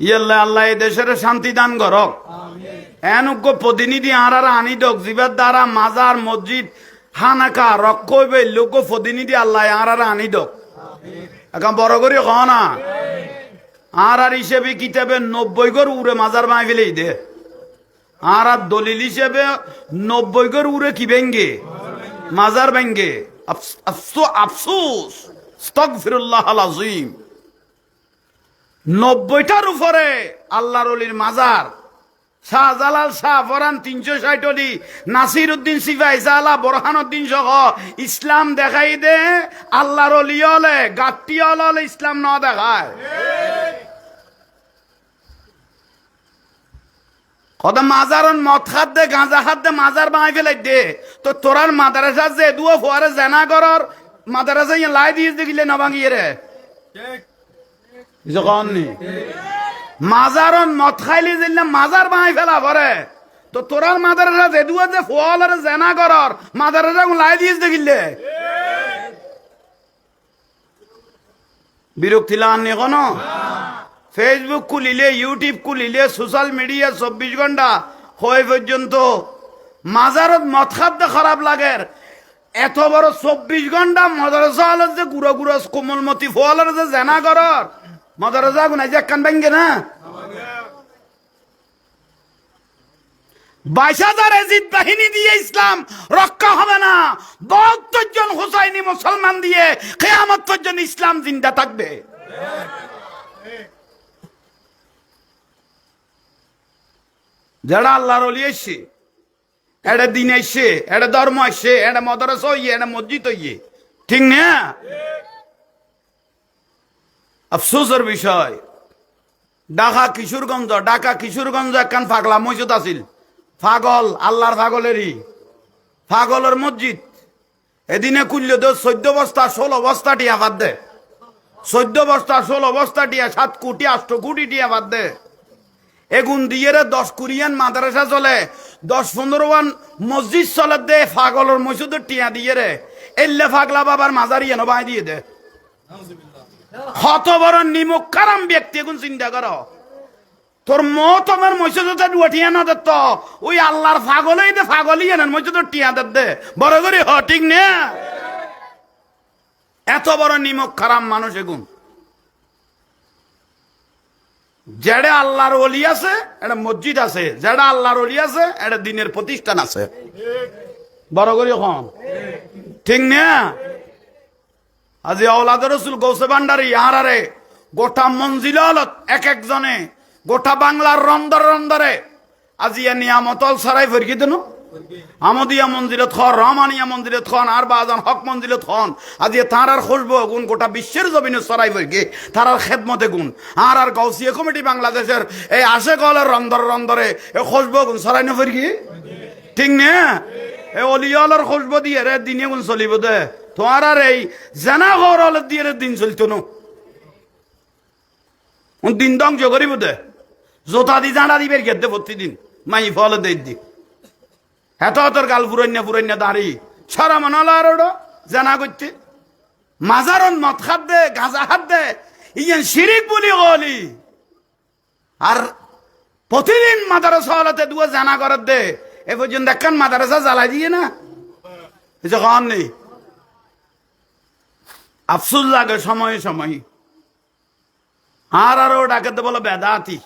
ইয়াল্লা আল্লাহ এই দেশের শান্তি দান করক। এনুগ্য প্রতিনিধি আনারা আনি দক জিবার দ্বারা মাজার মসজিদ হানাকা রক্ষবে লোক প্রতিনিধি আল্লাহ আনারা আনি দক এখন বড় করে ক না? আর আর হিসেবে কিতাবে নব্বই গর উড়ে মাজার বাঁই ফেলেই দে। আর আর দলিল হিসেবে নব্বই গর উড়ে কি ভেঙ্গে মাজার ভেঙ্গে আফস- আফসো- আফসোস। স্তক ফিরুল্লাহ আজিম নব্বইটার উপরে আল্লাহর অলির মাজার। শাহজালাল শাহ ফরান তিনশো ষাট অলি নাসির উদ্দিন সিফাই, জালা বোরহান উদ্দিন সহ ইসলাম দেখাই দে, আল্লাহর অলি হলে গাত্তি হলে ইসলাম ন দেখায়। কত মাজারন মদ খাত দে, গাঁজা খাত দে, মাজার বানাই ফেলাই দে। তো তোরার মাদারাসা যে দুয়ো ফুয়ারে জেনা করর মাদারাসা লাই দিয়ে দেখিলে নবাঙ্গিয়ে রে। জগন্নি। মাজারন মদ খাইলি যেলে মাজার বানাই ফেলা পরে তো তোরার মাদারাসা যে দুয়ো যে ফুয়ালের জেনা করর মাদারাসা লাই দিয়ে দেখিলে। বিরক্তি লাগাননি কোনো? ফেসবুক খুলিলে ইউটিউব খুলিলে সোশ্যাল মিডিয়া চব্বিশ ঘণ্টা হয়ে পর্যন্ত মাজারত মদ খাদ্য খারাপ লাগে। এত বড় চব্বিশ ঘণ্টা মদরসা হলের যে গুড়ো গুড়ো কোমলমতি ফলের যে জেনা করর গুনাই যে কান ভাঙ্গে না? বাইশ হাজার এজিদ বাহিনী দিয়ে ইসলাম রক্ষা হবে না। বাহাত্তর জন হুসাইনি মুসলমান দিয়ে কেয়ামত পর্যন্ত ইসলাম জিন্দা থাকবে। যারা আল্লাহর অলি এসছে এটা দিন এসছে এটা ধর্ম আসছে এটা মদরস হইয়ে এটা মসজিদ হইয়ে। ঠিক না? আফসোসের বিষয়। ঢাকা কিশোরগঞ্জ ঢাকা কিশোরগঞ্জ একখান ফাগলা মসজিদ আছিল। ফাগল, আল্লাহর ফাগলেরই। ফাগলের মসজিদ। এদিনে কুল্য দো চোদ্দ বস্তা, ষোলো বস্তা টিয়া বাদ দে। চোদ্দ বস্তা, ষোলো বস্তা টিয়া, সাত কোটি, আষ্ট কোটি টিয়া বাদ দে। এগুন দিয়ে দশ কুড়িয়ান মাদ্রাসা চলে, দশ পনেরো মসজিদ চলে দে, ফাগলের মসজিদের টিয়া দিয়ে রে। এল্লে ফাগলা বাবার মাজারি এনে বাই দিয়ে দে কত বড় নিমুখ কারাম ব্যক্তি এখন চিন্তা করো। তোর মত আমার মসজিদে উঠিয়া না দে তো ওই আল্লাহর ফাগলেই দে, ফাগলই এনে মসজিদের টিয়া দে। বড় করে হ, ঠিক না? এত বড় নিমক খারাপ মানুষ এগুন। যেটা আল্লাহর অলি আছে, একটা মসজিদ আছে। যেটা আল্লাহর অলি আছে, একটা দিনের প্রতিষ্ঠান আছে। বড় করে এখন ঠিক না? আজি আওলাদ রসুল গৌসে ভান্ডারি ইহারারে গোটা মঞ্জিল হলত এক একজনে, গোটা বাংলার রন্দর রন্দরে। আজি এ নিয়ামতল সারাই ফেরকি দেন? আমদিয়া মঞ্জিলত খন, রহমানিয়া মঞ্জিলত খন, আর বাজান হক মঞ্জিলত খন। আজি তার আর খুশবো গুণ, গোটা বিশ্বের জমিনে সরাই ফেরকি, তার আর খেদমতে গুণ। আর আর গৌসিয়া কমিটি বাংলাদেশের এই আশে কলের রন্দর রন্দরে এ খুশবো গুণ সরাই না ঠিক না? এ অলিয়ালের খুশবো দিয়ে রে, দিনে গুণ চলিব দে। তোমার আর এই জেনা ঘর দিয়ে দিন চলতো না। দিন ধ্বংস করিব দে। জোতা দি জানা দিবের গেতে প্রতিদিন। মাই ফল দে দি। হেত তোর গাল ফুরন্য ফুরন্য দাঁড়ি। সারা মনালা আর জানা করতে মাজারন মদ খাত দে, গাঁজা খাত দে। ইয়ান শিরিক বলি গলি আর প্রতিদিন মাদারসা হলাতে দুয়া জানা করার দে। এ পর্যন্ত একখান মাদারসা জ্বালাই দিয়ে না? যখন নেই। আফসুস লাগে সময়ে সময়ে। আর আরও ডাকাতে বলো বেদাতি।